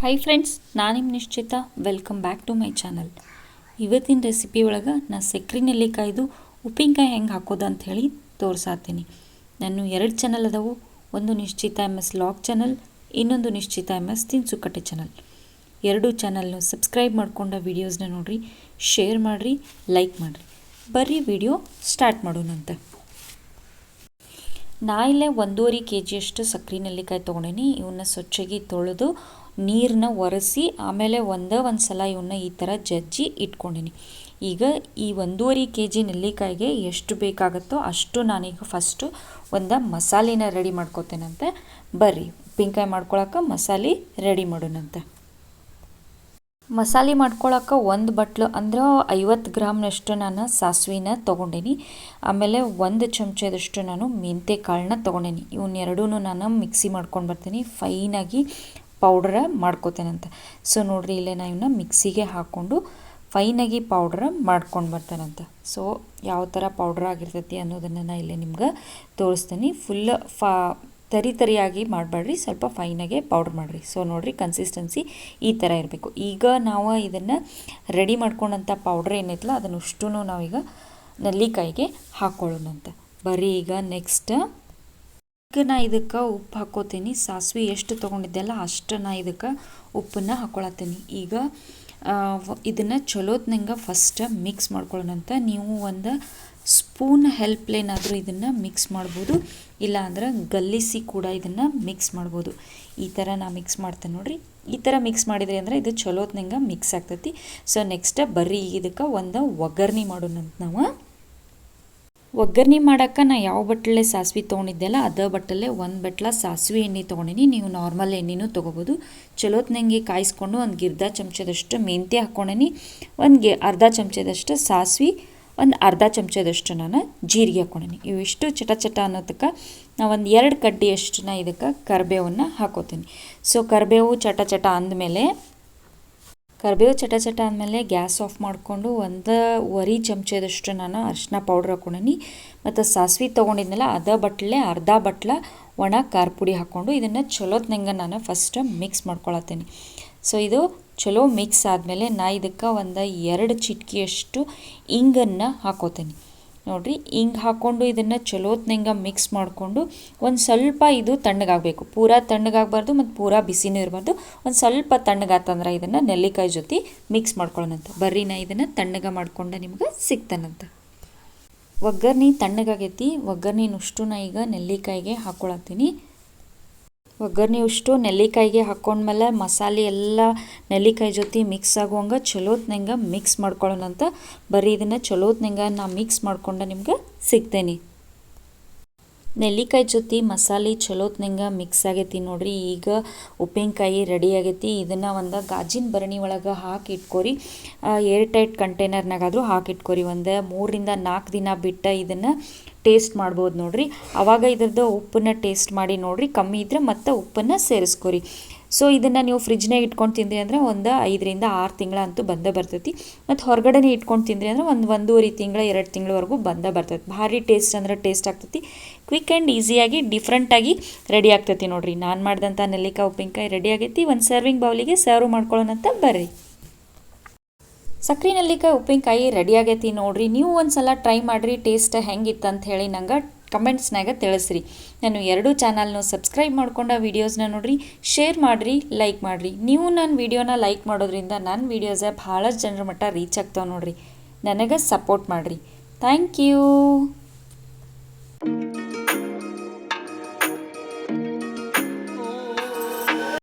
Hi friends ನಾನು ನಿಮ್ಮ Nishchita. Welcome back to my channel ಇವತ್ತಿನ ರೆಸಿಪಿ ಒಳಗೆ ನಾ ಸಕ್ರೆ ನೆಲ್ಲಿಕಾಯ್ದು ಉಪ್ಪಿನಕಾಯಿ ಹೆಂಗೆ ಹಾಕೋದು ಅಂತ ಹೇಳಿ ತೋರ್ಸಾತೀನಿ. ನಾನು ಎರಡು ಚಾನಲ್ ಅದಾವು. ಒಂದು ನಿಶ್ಚಿತ ಎಂ ಎಸ್ ಲಾಗ್ ಚಾನಲ್ ಇನ್ನೊಂದು ನಿಶ್ಚಿತ ಎಂ ಎಸ್ ತಿನ್ಸುಕಟ್ಟೆ ಚಾನಲ್ ಎರಡೂ ಚಾನಲ್ನು ಸಬ್ಸ್ಕ್ರೈಬ್ ಮಾಡ್ಕೊಂಡ ವೀಡಿಯೋಸ್ನ ನೋಡಿರಿ ಶೇರ್ ಮಾಡಿರಿ ಲೈಕ್ ಮಾಡಿರಿ. ಬರ್ರಿ ವಿಡಿಯೋ ಸ್ಟಾರ್ಟ್ ಮಾಡೋಣಂತೆ ನಾ ಇಲ್ಲೇ ಒಂದೂವರೆ ಕೆ ಜಿಯಷ್ಟು ಸಕ್ರೆ ನೆಲ್ಲಿಕಾಯಿ ತೊಗೊಂಡೇನಿ. ಇವನ್ನ ಸ್ವಚ್ಛಗೆ ತೊಳೆದು ನೀರನ್ನ ಒರೆಸಿ ಆಮೇಲೆ ಒಂದೇ ಒಂದು ಸಲ ಇವನ್ನ ಈ ಥರ ಜಜ್ಜಿ ಇಟ್ಕೊಂಡಿನಿ. ಈಗ ಈ ಒಂದೂವರೆ ಕೆ ಜಿ ನೆಲ್ಲಿಕಾಯಿಗೆ ಎಷ್ಟು ಬೇಕಾಗುತ್ತೋ ಅಷ್ಟು ನಾನೀಗ ಫಸ್ಟು ಒಂದು ಮಸಾಲಿನ ರೆಡಿ ಮಾಡ್ಕೋತೇನಂತೆ. ಬರ್ರಿ, ಉಪ್ಪಿನಕಾಯಿ ಮಾಡ್ಕೊಳಕ್ಕೆ ಮಸಾಲೆ ರೆಡಿ ಮಾಡೋಣಂತೆ. ಮಸಾಲೆ ಮಾಡ್ಕೊಳಕ್ಕೆ ಒಂದು ಬಟ್ಲು ಅಂದ್ರೆ ಐವತ್ತು ಗ್ರಾಮ್ನಷ್ಟು ನಾನು ಸಾಸಿವೆನ ತೊಗೊಂಡೇನಿ. ಆಮೇಲೆ ಒಂದು ಚಮಚದಷ್ಟು ನಾನು ಮೆಂತೆ ಕಾಳನ್ನ ತೊಗೊಂಡೇನಿ. ಇವನ್ನೆರಡೂ ನಾನು ಮಿಕ್ಸಿ ಮಾಡ್ಕೊಂಡು ಬರ್ತೀನಿ. ಫೈನಾಗಿ ಪೌಡ್ರ ಮಾಡ್ಕೋತೇನಂತ ಸೊ ನೋಡಿರಿ, ಇಲ್ಲೇ ನಾ ಇವನ್ನ ಮಿಕ್ಸಿಗೆ ಹಾಕ್ಕೊಂಡು ಫೈನಾಗಿ ಪೌಡ್ರ ಮಾಡ್ಕೊಂಡು ಬರ್ತಾನಂತ ಸೊ ಯಾವ ಥರ ಪೌಡ್ರ್ ಆಗಿರ್ತೈತಿ ಅನ್ನೋದನ್ನು ನಾನು ಇಲ್ಲೇ ನಿಮ್ಗೆ ತೋರಿಸ್ತೀನಿ. ಫುಲ್ ಫಾ, ತರಿ ತರಿಯಾಗಿ ಮಾಡಬೇಡ್ರಿ, ಸ್ವಲ್ಪ ಫೈನಾಗೆ ಪೌಡ್ರ್ ಮಾಡಿರಿ. ಸೊ ನೋಡಿರಿ ಕನ್ಸಿಸ್ಟೆನ್ಸಿ ಈ ಥರ ಇರಬೇಕು. ಈಗ ನಾವು ಇದನ್ನು ರೆಡಿ ಮಾಡ್ಕೊಂಡಂಥ ಪೌಡ್ರ್ ಏನೈತಲ್ಲ ಅದನ್ನು ಅಷ್ಟೂ ನಾವೀಗ ನಲ್ಲಿಕಾಯಿಗೆ ಹಾಕ್ಕೊಳ್ಳೋಣಂತ ಬರೀ ಈಗ ನೆಕ್ಸ್ಟ್ ಈಗ ನಾ ಇದಕ್ಕೆ ಉಪ್ಪು ಹಾಕೋತೀನಿ. ಸಾಸಿವೆ ಎಷ್ಟು ತೊಗೊಂಡಿದ್ದೆಲ್ಲ ಅಷ್ಟು ನಾ ಇದಕ್ಕೆ ಉಪ್ಪನ್ನು ಹಾಕೊಳತ್ತೀನಿ. ಈಗ ಇದನ್ನು ಚಲೋತ್ನಂಗೆ ಫಸ್ಟ್ ಮಿಕ್ಸ್ ಮಾಡ್ಕೊಳ್ಳೋಣಂತ ನೀವು ಒಂದು ಸ್ಪೂನ್ ಹೆಲ್ಪ್ಲೇನಾದರೂ ಇದನ್ನು ಮಿಕ್ಸ್ ಮಾಡ್ಬೋದು. ಇಲ್ಲಾಂದ್ರೆ ಗಲ್ಲಿಸಿ ಕೂಡ ಇದನ್ನು ಮಿಕ್ಸ್ ಮಾಡ್ಬೋದು. ಈ ಥರ ನಾ ಮಿಕ್ಸ್ ಮಾಡ್ತೇನೆ ನೋಡಿರಿ. ಈ ಥರ ಮಿಕ್ಸ್ ಮಾಡಿದ್ರಿ ಅಂದ್ರೆ ಇದು ಚಲೋತ್ನಂಗೆ ಮಿಕ್ಸ್ ಆಗ್ತೈತಿ. ಸೊ ನೆಕ್ಸ್ಟ್ ಬರ್ರಿ ಇದಕ್ಕೆ ಒಂದು ಒಗ್ಗರ್ಣೆ ಮಾಡೋಣಂತ ನಾವು. ಒಗ್ಗರ್ಣೆ ಮಾಡೋಕ್ಕೆ ನಾ ಯಾವ ಬಟ್ಟಲೆ ಸಾಸಿವೆ ತೊಗೊಂಡಿದ್ದೆಲ್ಲ ಅದೇ ಬಟ್ಟಲೆ ಒಂದು ಬಟ್ಲ ಸಾಸಿವೆ ಎಣ್ಣೆ ತೊಗೊಂಡಿನಿ. ನೀವು ನಾರ್ಮಲ್ ಎಣ್ಣೆನೂ ತೊಗೋಬೋದು. ಚಲೋತ್ನಂಗೆ ಕಾಯಿಸ್ಕೊಂಡು ಒಂದು ಗಿರ್ಧ ಚಮಚದಷ್ಟು ಮೆಂತ್ಯ ಹಾಕ್ಕೊಂಡೀನಿ. ಒಂದು ಗೆ ಅರ್ಧ ಚಮಚದಷ್ಟು ಸಾಸಿವೆ, ಒಂದು ಅರ್ಧ ಚಮಚದಷ್ಟು ನಾನು ಜೀರಿಗೆ ಹಾಕ್ಕೊಂಡೀನಿ. ಇವಿಷ್ಟು ಚಟ ಚಟ ಅನ್ನೋದಕ್ಕೆ ನಾ ಒಂದು ಎರಡು ಕಡ್ಡಿಯಷ್ಟನ್ನ ಇದಕ್ಕೆ ಕರಿಬೇವನ್ನು ಹಾಕೋತೀನಿ. ಸೊ ಕರಿಬೇವು ಚಟ ಚಟ ಅಂದಮೇಲೆ ಕರಿಬೇವು ಚಟ ಚಟ ಆದಮೇಲೆ ಗ್ಯಾಸ್ ಆಫ್ ಮಾಡಿಕೊಂಡು ಒಂದೂವರೆ ಚಮಚದಷ್ಟು ನಾನು ಅರಿಶಿನ ಪೌಡ್ರ್ ಹಾಕೊಂಡೀನಿ ಮತ್ತು ಸಾಸಿವೆ ತೊಗೊಂಡಿದ್ನಲ್ಲ, ಅದ ಬಟ್ಲೆ ಅರ್ಧ ಬಟ್ಲ ಒಣ ಖಾರ ಪುಡಿ ಹಾಕ್ಕೊಂಡು ಇದನ್ನು ಚಲೋತ್ನಂಗೆ ನಾನು ಫಸ್ಟ್ ಮಿಕ್ಸ್ ಮಾಡ್ಕೊಳತ್ತೀನಿ. ಸೊ ಇದು ಚಲೋ ಮಿಕ್ಸ್ ಆದಮೇಲೆ ನಾ ಇದಕ್ಕೆ ಒಂದು ಎರಡು ಚಿಟಕಿಯಷ್ಟು ಇಂಗನ್ನು ಹಾಕೋತೀನಿ. ನೋಡಿರಿ, ಹಿಂಗೆ ಹಾಕ್ಕೊಂಡು ಇದನ್ನು ಚಲೋತ್ನಂಗೆ ಮಿಕ್ಸ್ ಮಾಡಿಕೊಂಡು ಒಂದು ಸ್ವಲ್ಪ ಇದು ತಣ್ಣಗಾಗಬೇಕು. ಪೂರ ತಣ್ಣಗಾಗಬಾರ್ದು ಮತ್ತು ಪೂರ ಬಿಸಿನೂ ಇರಬಾರ್ದು. ಒಂದು ಸ್ವಲ್ಪ ತಣ್ಣಗಾತಂದ್ರೆ ಇದನ್ನು ನೆಲ್ಲಿಕಾಯಿ ಜೊತೆ ಮಿಕ್ಸ್ ಮಾಡ್ಕೊಳ್ಳೋಣಂತ ಬರ್ರಿ ನಾ ಇದನ್ನು ತಣ್ಣಗ ಮಾಡ್ಕೊಂಡು ನಿಮ್ಗೆ ಸಿಗ್ತಾನಂತ. ಒಗ್ಗರ್ನಿ ತಣ್ಣಗಾಗೈತಿ ಒಗ್ಗರ್ಣಿನಷ್ಟು ನಾ ಈಗ ನೆಲ್ಲಿಕಾಯಿಗೆ ಹಾಕ್ಕೊಳತ್ತೀನಿ ಒಗ್ಗರ್ಣೆ ಉಷ್ಟು, ನೆಲ್ಲಿಕಾಯಿಗೆ ಹಾಕ್ಕೊಂಡ್ಮೇಲೆ ಮಸಾಲೆ ಎಲ್ಲ ನೆಲ್ಲಿಕಾಯಿ ಜೊತೆ ಮಿಕ್ಸ್ ಆಗುವಂಗೆ ಚಲೋತ್ನಂಗೆ ಮಿಕ್ಸ್ ಮಾಡ್ಕೊಳ್ಳೋಣಂತ ಬರೀ ಇದನ್ನು ಚಲೋತ್ನಂಗೆ ನಾ ಮಿಕ್ಸ್ ಮಾಡ್ಕೊಂಡು ನಿಮ್ಗೆ ಸಿಗ್ತೇನೆ. ನೆಲ್ಲಿಕಾಯಿ ಜೊತೆ ಮಸಾಲೆ ಚಲೋತ್ನಂಗೆ ಮಿಕ್ಸ್ ಆಗೈತಿ ನೋಡ್ರಿ, ಈಗ ಉಪ್ಪಿನಕಾಯಿ ರೆಡಿ ಆಗೈತಿ. ಇದನ್ನು ಒಂದು ಗಾಜಿನ ಬರಣಿ ಒಳಗೆ ಹಾಕಿ ಇಟ್ಕೋರಿ. ಏರ್ ಟೈಟ್ ಕಂಟೈನರ್ನಾಗಾದರೂ ಹಾಕಿಟ್ಕೊರಿ ಒಂದು ಮೂರರಿಂದ ನಾಲ್ಕು ದಿನ ಬಿಟ್ಟು ಇದನ್ನು ಟೇಸ್ಟ್ ಮಾಡ್ಬೋದು ನೋಡ್ರಿ. ಆವಾಗ ಇದ್ರದ್ದು ಉಪ್ಪನ್ನು ಟೇಸ್ಟ್ ಮಾಡಿ ನೋಡ್ರಿ, ಕಮ್ಮಿ ಇದ್ದರೆ ಮತ್ತೆ ಉಪ್ಪನ್ನು ಸೇರಿಸ್ಕೊರಿ. ಸೊ ಇದನ್ನು ನೀವು ಫ್ರಿಜ್ನಾಗ ಇಟ್ಕೊಂಡು ತಿಂದ್ರಿ ಅಂದರೆ ಒಂದು ಐದರಿಂದ ಆರು ತಿಂಗಳ ಅಂತೂ ಬಂದೇ ಬರ್ತೈತಿ. ಮತ್ತು ಹೊರಗಡೆನೇ ಇಟ್ಕೊಂಡು ತಿಂದ್ರಿ ಅಂದರೆ ಒಂದು ಒಂದೂವರೆ ತಿಂಗಳ, ಎರಡು ತಿಂಗಳವರೆಗೂ ಬಂದೇ ಬರ್ತೈತಿ. ಭಾರಿ ಟೇಸ್ಟ್ ಅಂದ್ರೆ ಟೇಸ್ಟ್ ಆಗ್ತೈತಿ. ಕ್ವಿಕ್ ಆ್ಯಂಡ್ ಈಸಿಯಾಗಿ ಡಿಫ್ರೆಂಟಾಗಿ ರೆಡಿ ಆಗ್ತೈತಿ ನೋಡಿರಿ. ನಾನು ಮಾಡಿದಂಥ ನೆಲ್ಲಿಕಾಯಿ, ಉಪ್ಪಿನಕಾಯಿ ರೆಡಿ ಆಗೈತಿ. ಒಂದು ಸರ್ವಿಂಗ್ ಬೌಲಿಗೆ ಸರ್ವ್ ಮಾಡ್ಕೊಳ್ಳೋಣಂತ ಬರ್ರಿ. ಸಕ್ರೆ ನೆಲ್ಲಿಕಾಯಿ ಉಪ್ಪಿನಕಾಯಿ ರೆಡಿ ಆಗೈತಿ ನೋಡ್ರಿ. ನೀವು ಒಂದು ಸಲ ಟ್ರೈ ಮಾಡಿರಿ ಟೇಸ್ಟ್ ಹೆಂಗಿತ್ತು ಅಂತ ಹೇಳಿ ನಂಗೆ ಕಮೆಂಟ್ಸ್ನಾಗ ತಿಳಿಸ್ರಿ. ನಾನು ಎರಡೂ ಚಾನಲ್ನು ಸಬ್ಸ್ಕ್ರೈಬ್ ಮಾಡ್ಕೊಂಡ ವೀಡಿಯೋಸ್ನ ನೋಡ್ರಿ. ಶೇರ್ ಮಾಡಿರಿ ಲೈಕ್ ಮಾಡಿರಿ. ನೀವು ನನ್ನ ವೀಡಿಯೋನ ಲೈಕ್ ಮಾಡೋದ್ರಿಂದ ನನ್ನ ವೀಡಿಯೋಸ ಭಾಳಷ್ಟು ಜನರ ಮಟ್ಟ ರೀಚ್ ಆಗ್ತಾವೆ ನೋಡ್ರಿ. ನನಗೆ ಸಪೋರ್ಟ್ ಮಾಡಿರಿ. Thank you